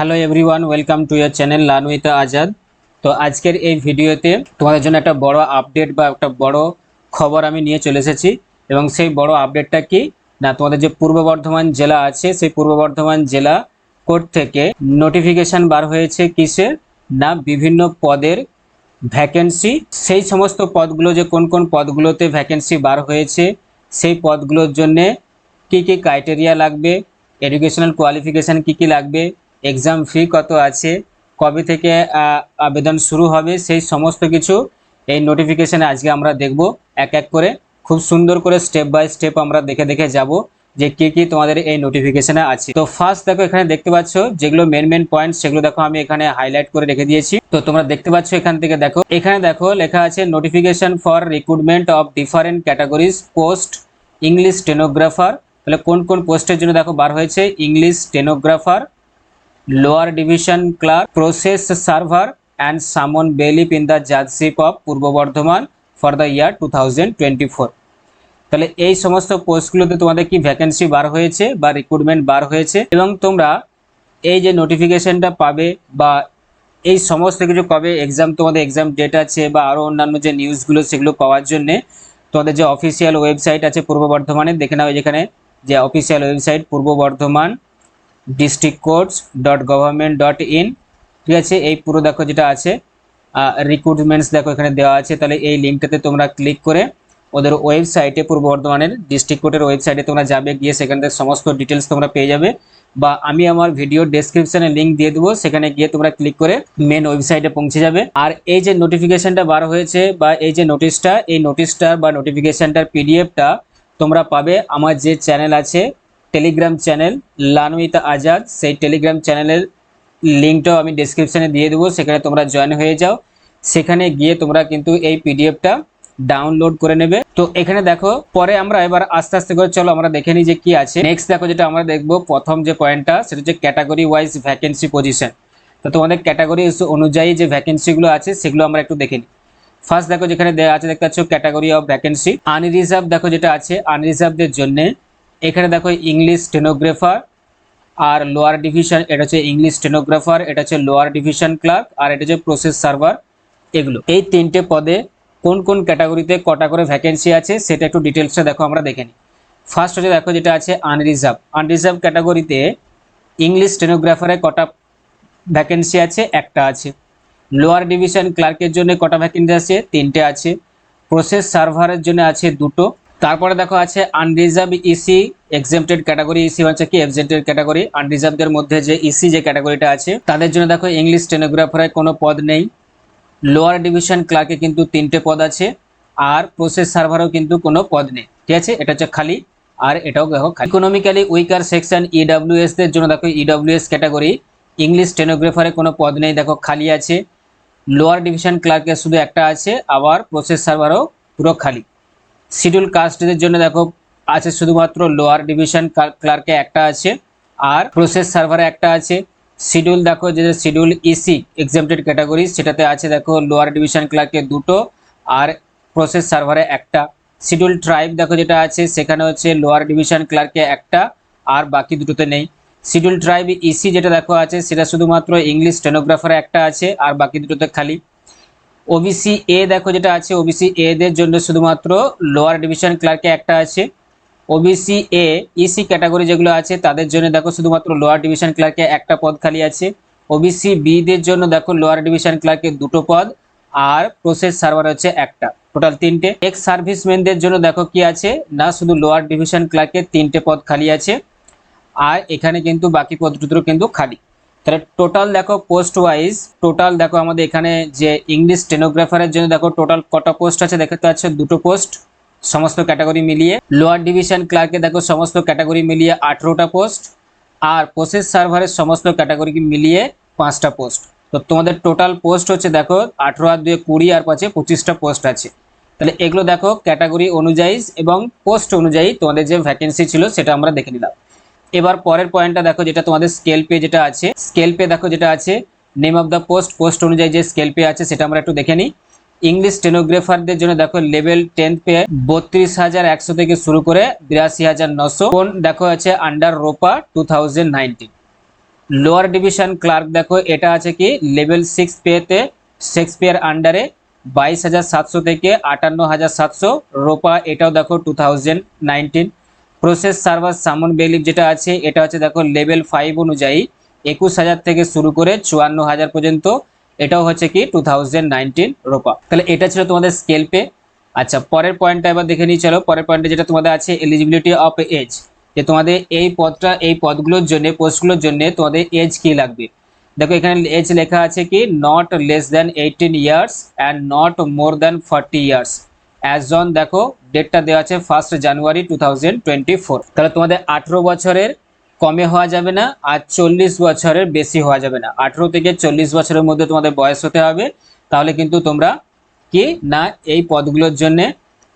Hello everyone welcome to your channel learn with Azad তো আজকের এই ভিডিওতে তোমাদের জন্য একটা বড় আপডেট বা একটা বড় খবর আমি নিয়ে চলে এসেছি। এবং সেই বড় আপডেটটা কি? না, তোমাদের যে পূর্ব বর্ধমান জেলা আছে, সেই পূর্ব বর্ধমান জেলা কোর্ট থেকে নোটিফিকেশন বার হয়েছে কিসের? না, বিভিন্ন পদের ভ্যাকেন্সি সেই সমস্ত পদগুলো যে কোন কোন পদগুলোতে ভ্যাকেন্সি বার হয়েছে, সেই পদগুলোর জন্যে কি কি ক্রাইটেরিয়া লাগবে? এডুকেশনাল কোয়ালিফিকেশান কি কি লাগবে? এক্সাম ফি কত আছে? কবে থেকে আবেদন শুরু হবে? সেই সমস্ত কিছু এই নোটিফিকেশানে আজকে আমরা দেখব। এক এক করে, খুব সুন্দর করে স্টেপ বাই স্টেপ আমরা দেখে দেখে যাব যে কি কি তোমাদের এই নোটিফিকেশনে আছে। তো ফার্স্ট দেখো, এখানে দেখতে পাচ্ছ যেগুলো মেন মেন পয়েন্ট সেগুলো দেখো আমি এখানে হাইলাইট করে রেখে দিয়েছি। তো তোমরা দেখতে পাচ্ছ এখান থেকে দেখো, এখানে দেখো লেখা আছে notification for recruitment of different categories post English stenographer তাহলে কোন কোন পোস্টের জন্য দেখো বার হয়েছে? English stenographer lower division clerk, process server and summon bailiff in the judgeship of Purba Bardhaman for the year two তাহলে এই সমস্ত পোস্টগুলোতে তোমাদের কি ভ্যাকেন্সি বার হয়েছে বা রিক্রুটমেন্ট বার হয়েছে? এবং তোমরা এই যে নোটিফিকেশনটা পাবে বা এই সমস্ত কিছু কবে এক্সাম তোমাদের এক্সাম ডেট আছে বা আরও অন্যান্য যে নিউজগুলো সেগুলো পাওয়ার জন্যে, তোমাদের যে অফিসিয়াল ওয়েবসাইট আছে পূর্ব বর্ধমানে, দেখে নাও যেখানে যে official website Purba Bardhaman district courts dot government dot in ঠিক আছে? এই পুরো দেখো যেটা আছে রিক্রুটমেন্টস দেখো এখানে দেওয়া আছে। তাহলে এই লিঙ্কটাতে তোমরা ক্লিক করে ওদের ওয়েবসাইটে পূর্ব বর্ধমানের ডিস্ট্রিক্ট কোর্টের ওয়েবসাইটে তোমরা যাবে, গিয়ে সেখান থেকে সমস্ত ডিটেলস তোমরা পেয়ে যাবে। বা আমি আমার ভিডিও ডেসক্রিপশনে লিঙ্ক দিয়ে দেবো, সেখানে গিয়ে তোমরা ক্লিক করে মেন ওয়েবসাইটে পৌঁছে যাবে। আর এই যে নোটিফিকেশনটা বার হয়েছে বা এই যে নোটিশটা এই নোটিশটা বা নোটিফিকেশনটার পিডিএফটা তোমরা পাবে। আমার যে চ্যানেল আছে Telegram channel learn with Azad. সেই টেলিগ্রাম চ্যানেলের লিঙ্কটাও আমি ডেসক্রিপশনে দিয়ে দেবো। সেখানে তোমরা জয়েন হয়ে যাও। সেখানে গিয়ে তোমরা কিন্তু এই পিডিএফটা ডাউনলোড করে নেবে। তো এখানে দেখো, পরে আমরা এবার আস্তে আস্তে করে চলো, আমরা দেখে নিই যে কি আছে। নেক্সট দেখো, যেটা আমরা দেখব, প্রথম যে পয়েন্টটা সেটা হচ্ছে ক্যাটাগরি ওয়াইজ ভ্যাকেন্সি পজিশন তো তোমাদের ক্যাটাগরি অনুযায়ী যে ভ্যাকেন্সিগুলো আছে, সেগুলো আমরা একটু দেখে নিই। ফার্স্ট দেখো, যেখানে দেওয়া আছে, দেখতে পাচ্ছ ক্যাটাগরি অফ ভ্যাকেন্সি আনরিজার্ভ দেখো, যেটা আছে আনরিজার্ভদের জন্য এখানে দেখো ইংলিশ স্টেনোগ্রাফার আর লোয়ার ডিভিশন এটা হচ্ছে ইংলিশ স্টেনোগ্রাফার এটা হচ্ছে লোয়ার ডিভিশন ক্লার্ক আর এটা হচ্ছে প্রসেস সার্ভার এগুলো। এই তিনটে পদে কোন কোন ক্যাটাগরিতে কটা করে ভ্যাকেন্সি আছে সেটা একটু ডিটেলসে দেখো আমরা দেখে নিই। ফার্স্ট হচ্ছে দেখো যেটা আছে আনরিজার্ভ আনরিজার্ভ ক্যাটাগরিতে ইংলিশ স্টেনোগ্রাফারে কটা ভ্যাকেন্সি আছে? একটা আছে। লোয়ার ডিভিশন ক্লার্কের জন্য কটা ভ্যাকেন্সি আছে? তিনটে আছে। প্রসেস সার্ভারের জন্য আছে দুটো। তারপরে দেখো আছে unreserved EC exempted category EC হচ্ছে কি? এক্সেমটেড ক্যাটাগরি আনরিজার্ভদের মধ্যে যে ইসি যে ক্যাটাগরিটা আছে, তাদের জন্য দেখো ইংলিশ স্টেনোগ্রাফারে কোনো পদ নেই। লোয়ার ডিভিশন ক্লার্কে কিন্তু তিনটে পদ আছে, আর প্রসেস সার্ভারও কিন্তু কোনো পদ নেই। ঠিক আছে? এটা হচ্ছে খালি, আর এটাও দেখো ইকোনমিক্যালি উইকার সেকশন ইডাব্লিউএস দের জন্য দেখো ইডাব্লিউএস ক্যাটাগরি ইংলিশ স্টেনোগ্রাফারে কোনো পদ নেই, দেখো খালি আছে। লোয়ার ডিভিশন ক্লার্কে শুধু একটা আছে, আবার প্রসেস সার্ভারও পুরো খালি। শিডিউল কাস্টদের জন্য দেখো, আছে শুধুমাত্র লোয়ার ডিভিশন ক্লার্কে একটা আছে, আর প্রসেস সার্ভারে একটা আছে। শিডিউল দেখো, যে শিডিউল ইসি এক্সামটেড ক্যাটাগরি সেটাতে আছে দেখো লোয়ার ডিভিশন ক্লার্কে দুটো, আর প্রসেস সার্ভারে একটা। শিডিউল ট্রাইব দেখো যেটা আছে, সেখানে হচ্ছে লোয়ার ডিভিশন ক্লার্কে একটা, আর বাকি দুটোতে নেই। শিডিউল ট্রাইব ইসি যেটা দেখো আছে, সেটা শুধুমাত্র ইংলিশ স্টেনোগ্রাফারে একটা আছে, আর বাকি দুটোতে খালি। ওবিসি এ দেখো যেটা আছে ওবিসি এ দের জন্য শুধুমাত্র লোয়ার ডিভিশন ক্লার্কে একটা আছে। ওবিসি এ ইসি ক্যাটাগরি যেগুলো আছে, তাদের জন্য দেখো শুধুমাত্র লোয়ার ডিভিশন ক্লার্কে একটা পদ খালি আছে। ওবিসি বি দের জন্য দেখো লোয়ার ডিভিশন ক্লার্কে দুটো পদ, আর প্রসেস সার্ভার হচ্ছে একটা টোটাল তিনটে। এক্স সার্ভিসম্যানদের জন্য দেখো কি আছে, না শুধু লোয়ার ডিভিশন ক্লার্কে তিনটে পদ খালি আছে, আর এখানে কিন্তু বাকি পদ দুটো কিন্তু খালি। তাহলে টোটাল দেখো পোস্ট ওয়াইজ টোটাল দেখো আমাদের এখানে যে ইংলিশ স্টেনোগ্রাফারের জন্য দেখো টোটাল কটা পোস্ট আছে দেখতে পাচ্ছ? দুটো পোস্ট সমস্ত ক্যাটাগরি মিলিয়ে। লোয়ার ডিভিশন ক্লার্কে দেখো সমস্ত ক্যাটাগরি মিলিয়ে আঠেরোটা পোস্ট আর প্রসেস সার্ভারের সমস্ত ক্যাটাগরি মিলিয়ে পাঁচটা পোস্ট তো তোমাদের টোটাল পোস্ট হচ্ছে দেখো আঠেরো আর দুয়ে কুড়ি আর পাঁচে পঁচিশটা পোস্ট আছে। তাহলে এগুলো দেখো ক্যাটাগরি অনুযায়ী এবং পোস্ট অনুযায়ী তোমাদের যে ভ্যাকেন্সি ছিল সেটা আমরা দেখে নিলাম। এবার পরের পয়েন্টটা দেখো যেটা তোমাদের স্কেল পে যেটা আছে। স্কেল পে দেখো যেটা আছে name of the post post অনুযায়ী যে স্কেল পে আছে সেটা আমরা একটু দেখে নিই। ইংলিশ স্টেনোগ্রাফারদের জন্য দেখো লেভেল টেন্থ পে বত্রিশ হাজার একশো থেকে শুরু করে বিরাশি হাজার নশো। কোন দেখো আছে under ROPA two lower division clerk দেখো, এটা আছে কি লেভেল সিক্স পেতে শেক্সপিয়ার আন্ডারে বাইশ হাজার সাতশো থেকে আটান্ন হাজার সাতশো। রোপা এটাও দেখো two thousand nineteen process server summon bailiff যেটা আছে, এটা হচ্ছে দেখো লেভেল ফাইভ অনুযায়ী একুশ হাজার থেকে শুরু করে চুয়ান্ন হাজার পর্যন্ত, এটাও হচ্ছে কি টু থাউজেন্ড নাইনটিন রোপা। তাহলে এটা ছিল তোমাদের স্কেল পে আচ্ছা পরের পয়েন্টটা এবার দেখে নিয়ে চলো। পরের পয়েন্টে যেটা তোমাদের আছে এলিজিবিলিটি অফ এজ যে তোমাদের এই পদটা, এই পদগুলোর জন্য পোস্টগুলোর জন্য তোমাদের এজ কি লাগবে? দেখো এখানে এজ লেখা আছে কি not less than eighteen years and not more than forty years as on দেখো ডেটটা দেওয়া আছে ফার্স্ট জানুয়ারি টু তাহলে তোমাদের আঠেরো বছরের কমে হওয়া যাবে না, আর চল্লিশ বছরের বেশি হওয়া যাবে না। আঠেরো থেকে চল্লিশ বছরের মধ্যে তোমাদের বয়স হতে হবে, তাহলে কিন্তু তোমরা কি না এই পদগুলোর জন্য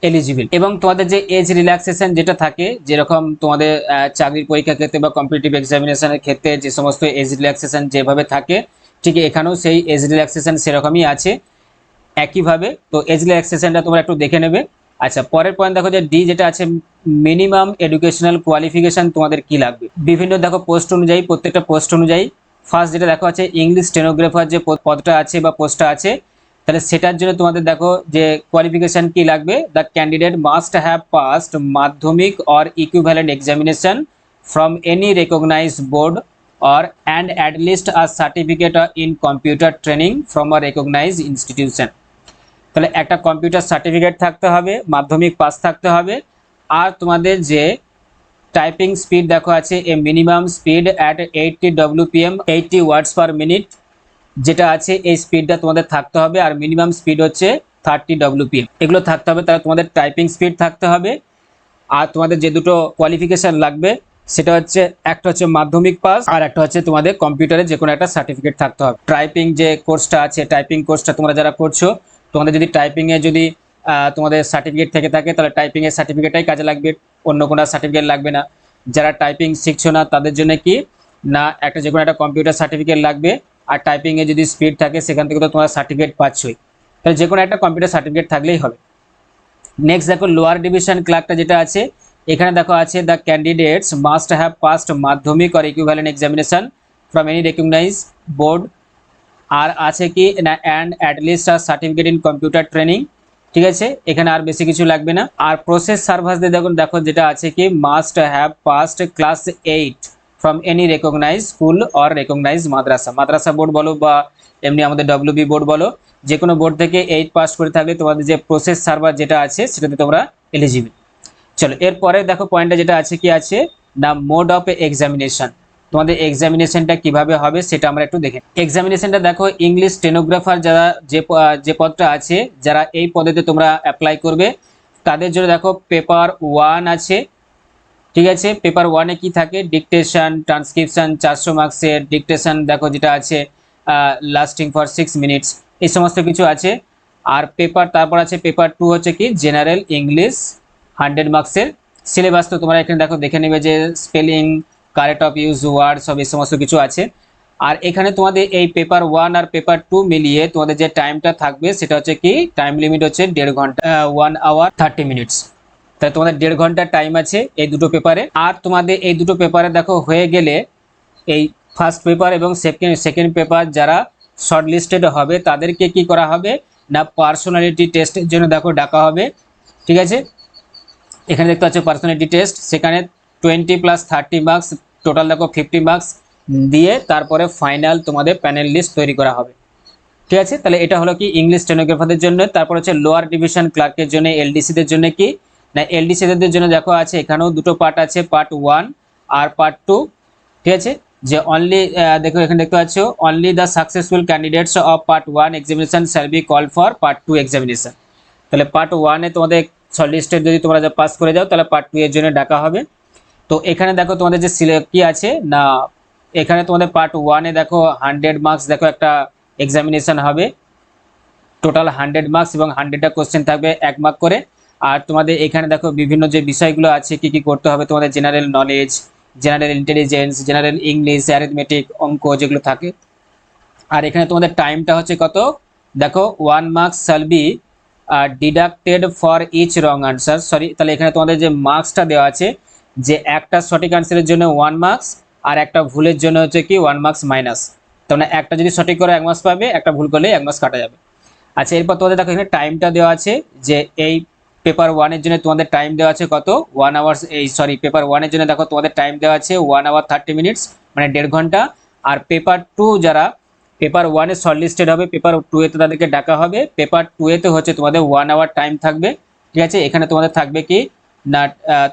এলিজিবল এবং তোমাদের যে এজ রিল্যাক্সেশন যেটা থাকে, যেরকম তোমাদের চাকরির পরীক্ষার ক্ষেত্রে বা কম্পিটিটিভ এক্সামিনেশনের ক্ষেত্রে যে সমস্ত এজ রিল্যাক্সেশন যেভাবে থাকে, ঠিক এখানেও সেই এজ রিল্যাক্সেশন সেরকমই আছে। একইভাবে, তো এজ রিল্যাক্সেশনটা তোমরা একটু দেখে নেবে। আচ্ছা পরের পয়েন্ট দেখো যে ডি যেটা আছে মিনিমাম এডুকেশনাল কোয়ালিফিকেশন তোমাদের কি লাগবে? বিভিন্ন দেখো পোস্ট অনুযায়ী, প্রত্যেকটা পোস্ট অনুযায়ী। ফার্স্ট যেটা দেখো আছে ইংলিশ স্টেনোগ্রাফার যে পদ- পদটা আছে বা পোস্টটা আছে, তাহলে সেটার জন্য তোমাদের দেখো যে কোয়ালিফিকেশন কি লাগবে? The candidate must have passed Madhyamik or equivalent examination from any recognised board or, and at least a certificate in computer training from a institution. তাহলে একটা কম্পিউটার সার্টিফিকেট থাকতে হবে, মাধ্যমিক পাস থাকতে হবে। আর তোমাদের যে টাইপিং স্পিড দেখো আছে, a minimum speed at eighty WPM eighty words per minute যেটা আছে, এই স্পিডটা তোমাদের থাকতে হবে। আর মিনিমাম স্পিড হচ্ছে থার্টি ডব্লিউপিএম এগুলো থাকতে হবে, তাহলে তোমাদের টাইপিং স্পিড থাকতে হবে। আর তোমাদের যে দুটো কোয়ালিফিকেশন লাগবে, সেটা হচ্ছে, একটা হচ্ছে মাধ্যমিক পাস আর একটা হচ্ছে তোমাদের কম্পিউটারে যে কোনো একটা সার্টিফিকেট থাকতে হবে। টাইপিং যে কোর্সটা আছে টাইপিং কোর্সটা তোমরা যারা করছ তোমাদের যদি টাইপিং এ যদি তোমাদের সার্টিফিকেট থেকে থাকে, তাহলে টাইপিং এর সার্টিফিকেটটাই কাজে লাগবে। অন্য কোনো সার্টিফিকেট লাগবে না। যারা টাইপিং শিখছো না, তাদের জন্য কি? না, একটা যে কোনো একটা কম্পিউটার সার্টিফিকেট লাগবে। আর টাইপিং এ যদি স্পিড থাকে, সেখান থেকে তো তোমরা সার্টিফিকেট পাচ্ছই। তাহলে যে কোনো একটা কম্পিউটার সার্টিফিকেট থাকলেই হবে। নেক্সট দেখো লোয়ার ডিভিশন ক্লার্কটা যেটা আছে, এখানে দেখো আছে the candidates must have passed Madhyamik or equivalent examination from any recognise board আর আছে কি, না অ্যান্ড অ্যাট লিস্ট আর সার্টিফিকেট ইন কম্পিউটার ট্রেনিং ঠিক আছে? এখানে আর বেশি কিছু লাগবে না। আর প্রসেস সার্ভাসদের দেখুন, দেখো যেটা আছে কি must have passed class eight from any recognise school or recognise madrasa madrasa board বলো বা এমনি আমাদের ডব্লিউবি বোর্ড বলো যে কোনো বোর্ড থেকে এইট পাস করে থাকলে তোমাদের যে প্রসেস সার্ভার যেটা আছে, সেটাতে তোমরা এলিজিবল চলো, এরপরে দেখো পয়েন্টটা যেটা আছে কি আছে না মোড অফ এক্সামিনেশন তোমাদের এক্সামিনেশনটা কীভাবে হবে সেটা আমরা একটু দেখে এক্সামিনেশনটা দেখো ইংলিশ স্টেনোগ্রাফার যারা যে যে পদটা আছে, যারা এই পদেতে তোমরা অ্যাপ্লাই করবে, তাদের জন্য দেখো পেপার ওয়ান আছে। ঠিক আছে? পেপার ওয়ানে কি থাকে? ডিকটেশন ট্রান্সক্রিপশন চারশো মার্কসের ডিকটেশন দেখো যেটা আছে লাস্টিং ফর সিক্স মিনিটস এই সমস্ত কিছু আছে। আর পেপার তারপর আছে পেপার টু হচ্ছে কি? জেনারেল ইংলিশ হান্ড্রেড মার্কসের সিলেবাস তো তোমরা এখানে দেখো, দেখে নেবে যে spelling correct of use word সব এই সমস্ত কিছু আছে। আর এখানে তোমাদের এই পেপার ওয়ান আর পেপার টু মিলিয়ে তোমাদের যে টাইমটা থাকবে, সেটা হচ্ছে কি টাইম লিমিট হচ্ছে দেড় ঘণ্টা ওয়ান আওয়ার থার্টি মিনিটস তাহলে তোমাদের দেড় ঘণ্টার টাইম আছে এই দুটো পেপারে আর তোমাদের এই দুটো পেপারে দেখো, হয়ে গেলে এই ফার্স্ট পেপার এবং সেকেন্ড সেকেন্ড পেপার যারা শর্ট লিস্টেড হবে, তাদেরকে কি করা হবে? না পার্সোনালিটি টেস্টের জন্য দেখো, ডাকা হবে। ঠিক আছে? এখানে দেখতে পাচ্ছ পার্সোনালিটি টেস্ট সেখানে twenty plus thirty marks total দেখো ফিফটি মার্কস দিয়ে তারপরে ফাইনাল তোমাদের প্যানেল লিস্ট তৈরি করা হবে। ঠিক আছে? তাহলে এটা হলো কি ইংলিশ স্টেনোগ্রাফারদের জন্য, তারপর হচ্ছে লোয়ার ডিভিশন ক্লার্কের জন্য এলডিসিদের জন্য কি? না এলডিসিদের জন্য দেখো আছে, এখানেও দুটো পার্ট আছে পার্ট ওয়ান আর পার্ট টু ঠিক আছে? যে অনলি দেখো এখানে দেখতে পাচ্ছ only the successful candidates of part one examination shall be call for part two examination তাহলে পার্ট ওয়ানে তোমাদের লিস্টের যদি তোমরা পাস করে যাও, তাহলে পার্ট টু এর জন্য ডাকা হবে। তো এখানে দেখো তোমাদের যে সিলে- কি আছে? না, এখানে তোমাদের পার্ট ওয়ানে দেখো হান্ড্রেড মার্কস দেখো একটা এক্সামিনেশন হবে। টোটাল হান্ড্রেড মার্কস এবং হান্ড্রেডটা কোশ্চেন থাকবে এক মার্ক করে। আর তোমাদের এখানে দেখো বিভিন্ন যে বিষয়গুলো আছে, কি কি করতে হবে তোমাদের general knowledge general intelligence general English arithmetic অঙ্ক যেগুলো থাকে। আর এখানে তোমাদের টাইমটা হচ্ছে কত? দেখো one marks shall be deducted for each wrong answer sorry তাহলে এখানে তোমাদের যে মার্কসটা দেওয়া আছে যে একটা সঠিক আনসারের জন্য ওয়ান মার্কস আর একটা ভুলের জন্য হচ্ছে কি ওয়ান মার্কস মাইনাস তার মানে একটা যদি সঠিক করে এক মাস পাবে, একটা ভুল করলে এক মাস কাটা যাবে। আচ্ছা এরপর তোমাদের দেখো, এখানে টাইমটা দেওয়া আছে যে এই পেপার ওয়ানের জন্য তোমাদের টাইম দেওয়া আছে কত? ওয়ান আওয়ার্স এই সরি পেপার ওয়ানের জন্য দেখো, তোমাদের টাইম দেওয়া আছে ওয়ান আওয়ার থার্টি মিনিটস মানে দেড় ঘণ্টা। আর পেপার টু যারা পেপার ওয়ানে শর্ট লিস্টেড হবে পেপার টু এতে তাদেরকে ডাকা হবে পেপার টু এতে হচ্ছে তোমাদের ওয়ান আওয়ার টাইম থাকবে। ঠিক আছে? এখানে তোমাদের থাকবে কি না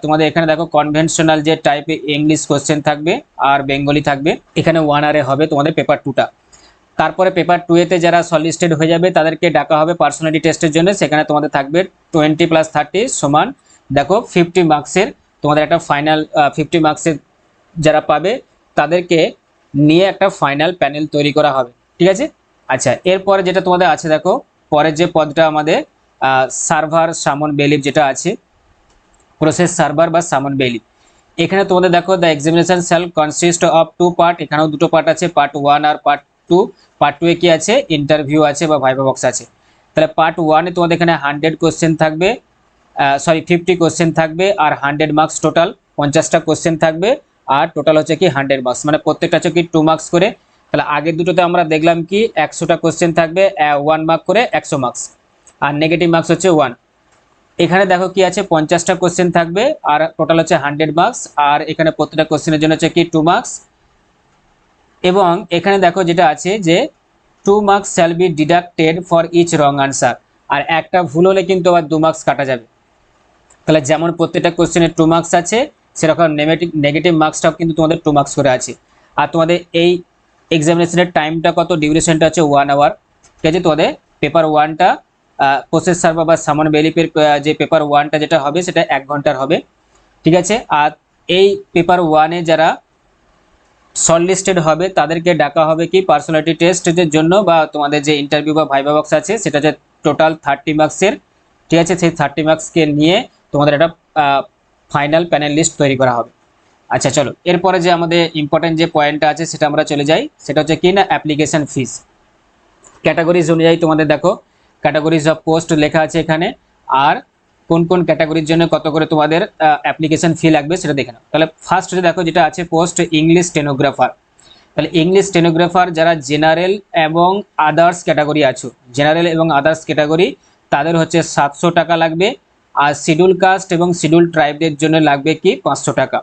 তোমাদের এখানে দেখো কনভেনশনাল যে টাইপে ইংলিশ কোশ্চেন থাকবে আর বেঙ্গলি থাকবে, এখানে ওয়ান আরে হবে তোমাদের পেপার টুটা তারপরে পেপার টু এতে যারা সলিস্টেড হয়ে যাবে, তাদেরকে ডাকা হবে পার্সোনালিটি টেস্টের জন্য, সেখানে তোমাদের থাকবে টোয়েন্টি প্লাস থার্টি সমান, দেখো ফিফটি মার্কসের তোমাদের একটা ফাইনাল ফিফটি মার্কসের যারা পাবে, তাদেরকে নিয়ে একটা ফাইনাল প্যানেল তৈরি করা হবে, ঠিক আছে? আচ্ছা এরপরে যেটা তোমাদের আছে দেখো, পরের যে পদটা আমাদের সার্ভার সামন বেলিভ যেটা আছে প্রসেস সার্ভার বা সামন বেলিভ এখানে তোমাদের দেখো the examination shall consist of two part এখানেও দুটো পার্ট আছে পার্ট ওয়ান আর পার্ট টু পার্ট টু এ কি আছে? ইন্টারভিউ আছে বা ভাইভা বক্স আছে। তাহলে পার্ট ওয়ানে তোমাদের এখানে হান্ড্রেড কোশ্চেন থাকবে সরি ফিফটি কোশ্চেন থাকবে, আর হান্ড্রেড মার্কস টোটাল পঞ্চাশটা কোশ্চেন থাকবে, আর টোটাল হচ্ছে কি হান্ড্রেড মার্কস মানে প্রত্যেকটা হচ্ছে কি টু মার্কস করে। তাহলে আগের দুটোতে আমরা দেখলাম কি একশোটা কোশ্চেন থাকবে ওয়ান মার্ক করে একশো মার্কস আর নেগেটিভ মার্কস হচ্ছে ওয়ান এখানে দেখো কি আছে, পঞ্চাশটা কোশ্চেন থাকবে, আর টোটাল হচ্ছে হান্ড্রেড মার্কস আর এখানে প্রত্যেকটা কোশ্চেনের জন্য হচ্ছে কি টু মার্কস এবং এখানে দেখো যেটা আছে যে two marks shall be deducted for each wrong answer আর একটা ভুল হলে কিন্তু আবার দু মার্কস কাটা যাবে। তাহলে যেমন প্রত্যেকটা কোশ্চেনে টু মার্কস আছে, সেরকম নেগেটিভ নেগেটিভ মার্কসটাও কিন্তু তোমাদের টু মার্কস করে আছে। আর তোমাদের এই এক্সামিনেশনের টাইমটা কত ডিউরেশনটা হচ্ছে ওয়ান আওয়ার ঠিক আছে? তোমাদের পেপার ওয়ানটা প্রসেস সার্ভার বা সামন বেলিপের যে পেপার ওয়ানটা যেটা হবে, সেটা এক ঘণ্টার হবে। ঠিক আছে? আর এই পেপার ওয়ানে যারা শর্ট লিস্টেড হবে, তাদেরকে ডাকা হবে কি পার্সোনালিটি টেস্টের জন্য বা তোমাদের যে ইন্টারভিউ বা ভাইবা বক্স আছে, সেটা যে টোটাল থার্টি মার্কসের ঠিক আছে? সেই থার্টি মার্কসকে নিয়ে তোমাদের একটা ফাইনাল প্যানেল লিস্ট তৈরি করা হবে। আচ্ছা চলো। এরপরে যে আমাদের ইম্পর্টেন্ট যে পয়েন্টটা আছে, সেটা আমরা চলে যাই। সেটা হচ্ছে কি না অ্যাপ্লিকেশন ফিস ক্যাটাগরিজ অনুযায়ী তোমাদের দেখো। ক্যাটাগরিজ অফ পোস্ট লেখা আছে এখানে। আর কোন কোন ক্যাটাগরির জন্য কত করে তোমাদের অ্যাপ্লিকেশন ফি লাগবে সেটা দেখে নাও। তাহলে ফার্স্ট দেখো যেটা আছে পোস্ট ইংলিশ স্টেনোগ্রাফার তাহলে ইংলিশ স্টেনোগ্রাফার যারা জেনারেল এবং আদার্স ক্যাটাগরি আছো জেনারেল এবং আদার্স ক্যাটাগরি তাদের হচ্ছে সাতশো টাকা লাগবে। আর শিডিউল কাস্ট এবং শিডিউল ট্রাইবদের জন্য লাগবে কি পাঁচশো টাকা।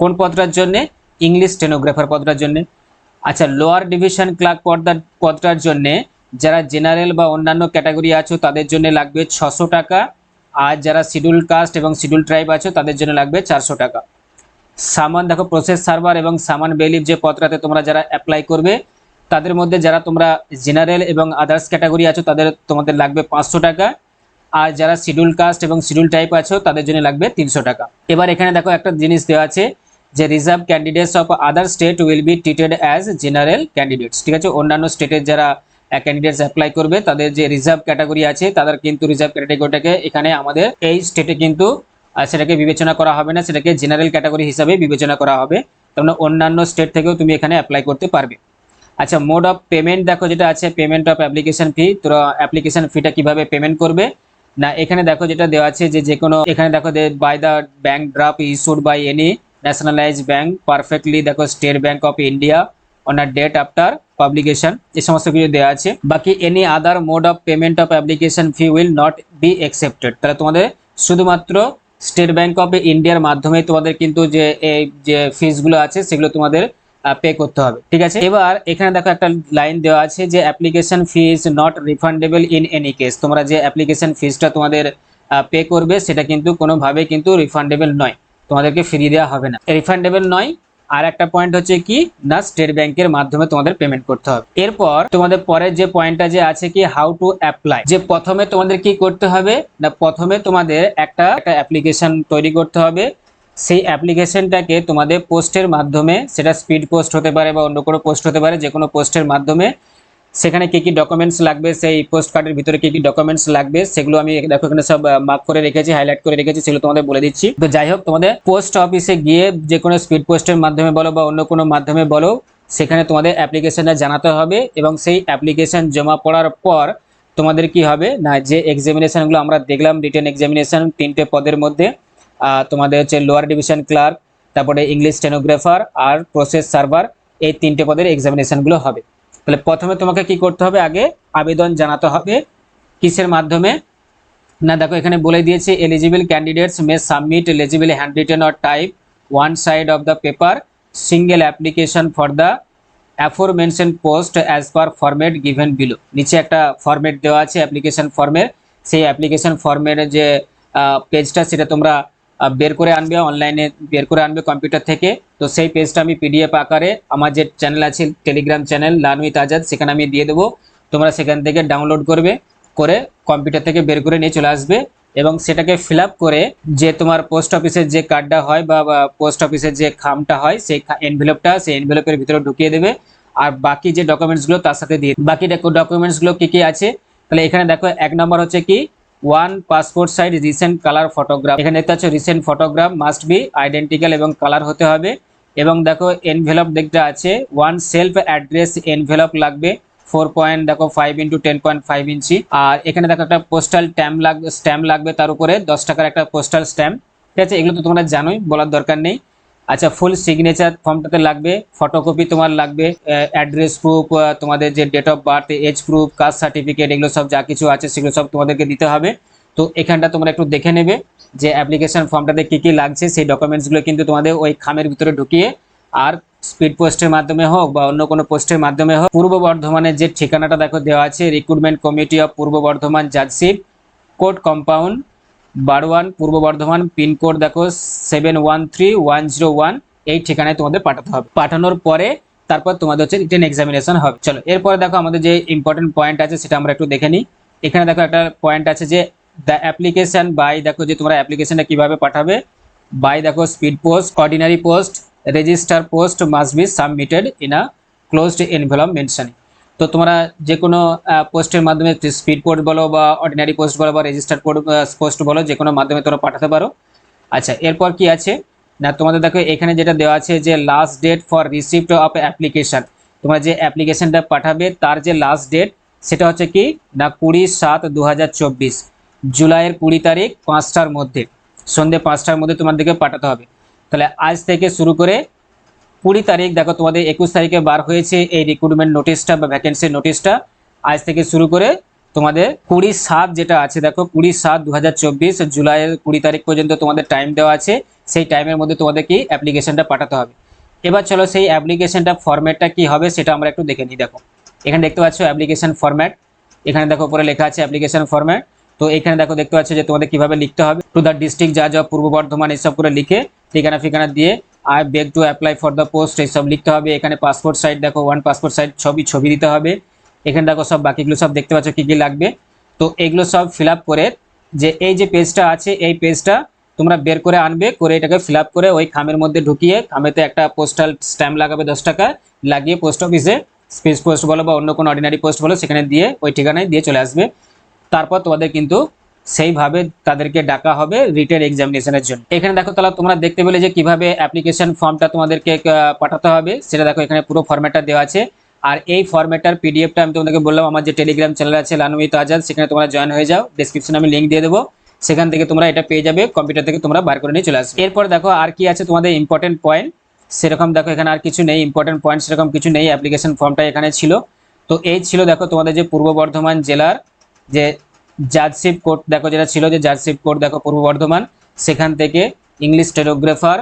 কোন পদটার জন্য? ইংলিশ স্টেনোগ্রাফার পদটার জন্য। আচ্ছা লোয়ার ডিভিশন ক্লার্ক পদটার পদটার জন্য যারা জেনারেল বা অন্যান্য ক্যাটাগরি আছো, তাদের জন্য লাগবে ছশো টাকা। আর যারা শিডিউল কাস্ট এবং শিডিউল ট্রাইব আছো, তাদের জন্য লাগবে চারশো টাকা। সামান, দেখো প্রসেস সার্ভার এবং সামান বেলিভ যে পদটাতে তোমরা যারা অ্যাপ্লাই করবে, তাদের মধ্যে যারা তোমরা জেনারেল এবং আদার্স ক্যাটাগরি আছো, তাদের তোমাদের লাগবে পাঁচশো টাকা। আর যারা শিডিউল কাস্ট এবং শিডিউল টাইপ আছো, তাদের জন্য লাগবে তিনশো টাকা। এবার এখানে দেখো একটা জিনিস দেওয়া আছে যে reserve candidates of other state will be treated as general candidates ঠিক আছে? অন্যান্য স্টেটের যারা ক্যান্ডিডেটস অ্যাপ্লাই করবে, তাদের যে রিজার্ভ ক্যাটাগরি আছে, তাদের কিন্তু রিজার্ভ ক্যাটাগরিটাকে এখানে আমাদের এই স্টেটে কিন্তু সেটাকে বিবেচনা করা হবে না, সেটাকে জেনারেল ক্যাটাগরি হিসাবে বিবেচনা করা হবে। তার মানে অন্যান্য স্টেট থেকেও তুমি এখানে অ্যাপ্লাই করতে পারবে। আচ্ছা মোড অফ পেমেন্ট দেখো যেটা আছে পেমেন্ট অফ অ্যাপ্লিকেশন ফি তোরা অ্যাপ্লিকেশন ফিটা কীভাবে পেমেন্ট করবে? না, এখানে দেখো যেটা দেওয়া আছে যে যে কোনো এখানে দেখো by the bank draft issued by any nationalise bank perfectly দেখো State Bank of India on a date after publication এই সমস্ত কিছু দেওয়া আছে। বাকি any other mode of payment of application fee will not be accepted তাহলে তোমাদের শুধুমাত্র স্টেট ব্যাংক অফ ইন্ডিয়ার মাধ্যমে তোমাদের কিন্তু যে এই যে ফিসগুলো আছে, সেগুলো তোমাদের পে করতে হবে। ঠিক আছে? এবার এখানে দেখো একটা লাইন দেওয়া আছে যে application fee is not refundable in any case তোমরা যে অ্যাপ্লিকেশন ফিসটা তোমাদের পে করবে, সেটা কিন্তু কোনোভাবে কিন্তু রিফান্ডেবল নয়। তোমাদেরকে ফ্রি দেওয়া হবে না। রিফান্ডেবল নয় আর একটা পয়েন্ট হচ্ছে কি? না স্টেট ব্যাংকের মাধ্যমে তোমাদের পেমেন্ট করতে হবে। এরপর তোমাদের পরের যে পয়েন্টটা যে আছে কি হাউ টু অ্যাপ্লাই যে প্রথমে তোমাদের কি করতে হবে? না, প্রথমে তোমাদের একটা একটা অ্যাপ্লিকেশন তৈরি করতে হবে। সেই অ্যাপ্লিকেশনটাকে তোমাদের পোস্টের মাধ্যমে, সেটা স্পিড পোস্ট হতে পারে বা অন্য কোনো পোস্ট হতে পারে যে কোনো পোস্টের মাধ্যমে সেখানে কি কি ডকুমেন্টস লাগবে? সেই পোস্ট কার্ডের ভিতরে কি কি ডকুমেন্টস লাগবে? সেগুলো আমি দেখো এখানে সব মার্ক করে রেখেছি হাইলাইট করে রেখেছি, সেগুলো তোমাদের বলে দিচ্ছি। তো যাই হোক, তোমাদের পোস্ট অফিসে গিয়ে যে কোনো স্পিড পোস্টের মাধ্যমে বলো বা অন্য কোনো মাধ্যমে বলো, সেখানে তোমাদের অ্যাপ্লিকেশনটা জানাতে হবে এবং সেই অ্যাপ্লিকেশন জমা পড়ার পর তোমাদের কি হবে না, যে এক্সামিনেশনগুলো আমরা দেখলাম রিটেন এক্সামিনেশন তিনটে পদের মধ্যে তোমাদের হচ্ছে লোয়ার ডিভিশন ক্লার্ক তারপরে ইংলিশ স্টেনোগ্রাফার আর প্রসেস সার্ভার এই তিনটে পদের এক্সামিনেশনগুলো হবে। তাহলে প্রথমে তোমাকে কি করতে হবে? আগে আবেদন জানাতে হবে। কিসের মাধ্যমে? না, দেখো, এখানে বলে দিয়েছে eligible candidates may submit eligible handwritten or type one side of the paper single application for the aforementioned post as per format given below নিচে একটা ফরম্যাট দেওয়া আছে অ্যাপ্লিকেশন ফর্মের সেই অ্যাপ্লিকেশন ফর্মের যে পেজটা সেটা তোমরা বের করে আনবে অনলাইনে বের করে আনবে কম্পিউটার থেকে। তো সেই পেজটা আমি পিডিএফ আকারে আমার যে চ্যানেল আছে টেলিগ্রাম চ্যানেল লানুইত আজাদ সেখানে আমি দিয়ে দেবো। তোমরা সেখান থেকে ডাউনলোড করবে, করে কম্পিউটার থেকে বের করে নিয়ে চলে আসবে এবং সেটাকে ফিল করে যে তোমার পোস্ট অফিসের যে কার্ডটা হয় বা পোস্ট অফিসের যে খামটা হয়, সেই এনভেলপটা সেই এনভেলপের ভিতরে ঢুকিয়ে দেবে। আর বাকি যে ডকুমেন্টসগুলো তার সাথে দিয়ে, বাকি ডকুমেন্টসগুলো কী কী আছে? তাহলে এখানে দেখো, এক নম্বর হচ্ছে কি one passport size recent colour photograph এখানে দেখতে পাচ্ছ recent photograph must be identical এবং কালার হতে হবে। এবং দেখো এনভেলপ দেখতে আছে। ওয়ান সেলফ অ্যাড্রেস এনভেলপ লাগবে। ফোর পয়েন্ট দেখো five into ten point five inch আর এখানে দেখো একটা পোস্টাল স্ট্যাম্প লাগবে স্ট্যাম্প লাগবে তার উপরে। দশ টাকার একটা পোস্টাল স্ট্যাম্প ঠিক আছে? এগুলো তো তোমরা জানোই, বলার দরকার নেই। আচ্ছা ফুল সিগনেচার ফর্মটাতে লাগবে ফটোকপি তোমার লাগবে অ্যাড্রেস প্রুফ তোমাদের যে date of birth age proof caste certificate এগুলো সব যা কিছু আছে সেগুলো সব তোমাদেরকে দিতে হবে। তো এখানটা তোমরা একটু দেখে নেবে যে অ্যাপ্লিকেশন ফর্মটাতে কী কী লাগছে, সেই ডকুমেন্টসগুলো কিন্তু তোমাদের ওই খামের ভিতরে ঢুকিয়ে আর স্পিড পোস্টের মাধ্যমে হোক বা অন্য কোনো পোস্টের মাধ্যমে হোক, পূর্ব বর্ধমানের যে ঠিকানাটা দেখো দেওয়া আছে recruitment committee of Purba Bardhaman judgeship court compound Burdwan, Purba Bardhaman, pin code দেখো seven one three one zero one এই ঠিকানায় তোমাদের পাঠাতে হবে। পাঠানোর পরে তারপর তোমাদের হচ্ছে রিটেন এক্সামিনেশন হবে। চলো, এরপরে দেখো আমাদের যে ইম্পর্টেন্ট পয়েন্ট আছে সেটা আমরা একটু দেখে নিই। এখানে দেখো একটা পয়েন্ট আছে যে দ্য অ্যাপ্লিকেশন বাই দেখো যে তোমরা অ্যাপ্লিকেশনটা কীভাবে পাঠাবে। বাই দেখো speed post ordinary post register post must be submitted in a closed envelope mentioning তো তোমরা যে কোনো পোস্টের মাধ্যমে স্পিড পোস্ট বলো বা অর্ডিনারি পোস্ট বলো বা রেজিস্টার পোস্ট বলো যে কোনো মাধ্যমে তোমরা পাঠাতে পারো। আচ্ছা এরপর কি আছে? না, তোমাদের দেখো, এখানে যেটা দেওয়া আছে যে last date for receipt of application তোমরা যে অ্যাপ্লিকেশনটা পাঠাবে, তার যে লাস্ট ডেট সেটা হচ্ছে কি? না, কুড়ি সাত দু জুলাইয়ের কুড়ি তারিখ পাঁচটার মধ্যে। সন্ধ্যে পাঁচটার মধ্যে তোমাদেরকে পাঠাতে হবে। তাহলে আজ থেকে শুরু করে কুড়ি তারিখ, দেখো তোমাদের একুশ তারিখে বার হয়েছে এই রিক্রুটমেন্ট নোটিশটা বা ভ্যাকেন্সির নোটিশটা আজ থেকে শুরু করে তোমাদের কুড়ি সাত যেটা আছে, দেখো কুড়ি সাত দু হাজার চব্বিশ জুলাইয়ের কুড়ি তারিখ পর্যন্ত তোমাদের টাইম দেওয়া আছে। সেই টাইমের মধ্যে তোমাদের কি অ্যাপ্লিকেশনটা পাঠাতে হবে। এবার চলো সেই অ্যাপ্লিকেশনটা ফরম্যাটটা কি হবে সেটা আমরা একটু দেখে নিই, দেখো। এখানে দেখতে পাচ্ছ অ্যাপ্লিকেশন ফরম্যাট এখানে দেখো উপরে লেখা আছে অ্যাপ্লিকেশন ফরম্যাট তো এখানে দেখো দেখতে পাচ্ছ যে তোমাদের কীভাবে লিখতে হবে। টু দ্য ডিস্ট্রিক্ট যা যা পূর্ব বর্ধমান এসব করে লিখে ঠিকানা ফিকানা দিয়ে I beg to apply for the post এইসব লিখতে হবে। এখানে পাসপোর্ট সাইজ দেখো ওয়ান পাসপোর্ট সাইজ ছবি ছবি দিতে হবে। এখানে দেখো সব বাকিগুলো সব দেখতে পাচ্ছ কী কী লাগবে। তো এগুলো সব ফিল করে যে এই যে পেজটা আছে, এই পেজটা তোমরা বের করে আনবে, করে এটাকে ফিল করে ওই খামের মধ্যে ঢুকিয়ে খামেতে একটা পোস্টাল স্ট্যাম্প লাগাবে দশ টাকা, লাগিয়ে পোস্ট অফিসে স্পেস পোস্ট বলো বা অন্য কোনো অর্ডিনারি পোস্ট বলো, সেখানে দিয়ে ওই ঠিকানায় দিয়ে চলে আসবে। তারপর তোমাদের কিন্তু সেইভাবে তাদেরকে ডাকা হবে রিটেন এক্সামিনেশনের জন্য। এখানে দেখো তাহলে তোমরা দেখতে পেলে যে কীভাবে অ্যাপ্লিকেশন ফর্মটা তোমাদেরকে পাঠাতে হবে। সেটা দেখো এখানে পুরো ফর্ম্যাটটা দেওয়া আছে। আর এই ফর্ম্যাটটার পিডিএফটা আমি তোমাদেরকে বললাম, আমার যে টেলিগ্রাম চ্যানেল আছে লানুমিত আজাদ, সেখানে তোমরা জয়েন হয়ে যাও। ডিসক্রিপশনে আমি লিঙ্ক দিয়ে দেবো। সেখান থেকে তোমরা এটা পেয়ে যাবে কম্পিউটার থেকে তোমরা বার করে নিয়ে চলে আসবে। এরপর দেখো আর কি আছে তোমাদের ইম্পর্টেন্ট পয়েন্ট সেরকম দেখো এখানে আর কিছু নেই ইম্পর্টেন্ট পয়েন্ট সেরকম কিছু নেই অ্যাপ্লিকেশন ফর্মটা এখানে ছিল। তো এই ছিল দেখো তোমাদের যে পূর্ব বর্ধমান জেলার যে জাজশিপ কোর্ট দেখো যেটা ছিল যে জাজশিপ কোর্ট দেখো পূর্ব বর্ধমান, সেখান থেকে English stenographer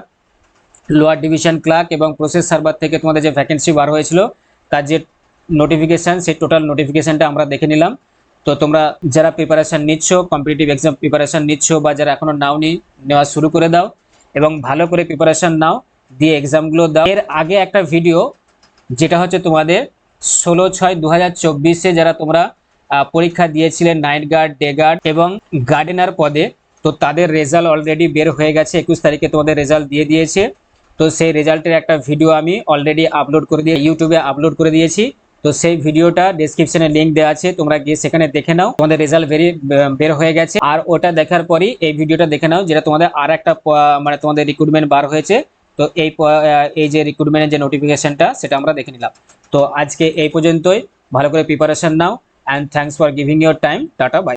lower division clerk এবং প্রসেস সার্ভার থেকে তোমাদের যে ভ্যাকেন্সি বার হয়েছিল, তার যে নোটিফিকেশান সেই টোটাল নোটিফিকেশানটা আমরা দেখে নিলাম। তো তোমরা যারা প্রিপারেশান নিচ্ছ কম্পিটিটিভ এক্সাম প্রিপারেশান নিচ্ছ বা যারা এখনও নাও নি নেওয়া শুরু করে দাও এবং ভালো করে প্রিপারেশান নাও, দিয়ে এক্সামগুলো দাও। এর আগে একটা ভিডিও যেটা হচ্ছে তোমাদের ষোলো ছয় দু হাজার যারা তোমরা পরীক্ষা দিয়েছিলেন নাইট গার্ড, ডে গার্ড এবং গার্ডেনার পদে। তো তাদের রেজাল্ট অলরেডি বের হয়ে গেছে, একুশ তারিখে তোমাদের রেজাল্ট দিয়ে দিয়েছে। তো সেই রেজাল্টের একটা ভিডিও আমি অলরেডি আপলোড করে দিয়ে ইউটিউবে আপলোড করে দিয়েছি। তো সেই ভিডিওটা ডেসক্রিপশনে লিঙ্ক দেওয়া আছে, তোমরা গিয়ে সেখানে দেখে নাও। তোমাদের রেজাল্ট বেরি বের হয়ে গেছে। আর ওটা দেখার পরই এই ভিডিওটা দেখে নাও, যেটা তোমাদের আর একটা মানে তোমাদের রিক্রুটমেন্ট বার হয়েছে। তো এই এই যে রিক্রুটমেন্টের যে নোটিফিকেশনটা সেটা আমরা দেখে নিলাম। তো আজকে এই পর্যন্তই। ভালো করে প্রিপারেশন নাও। and thanks for giving your time. Tata, bye.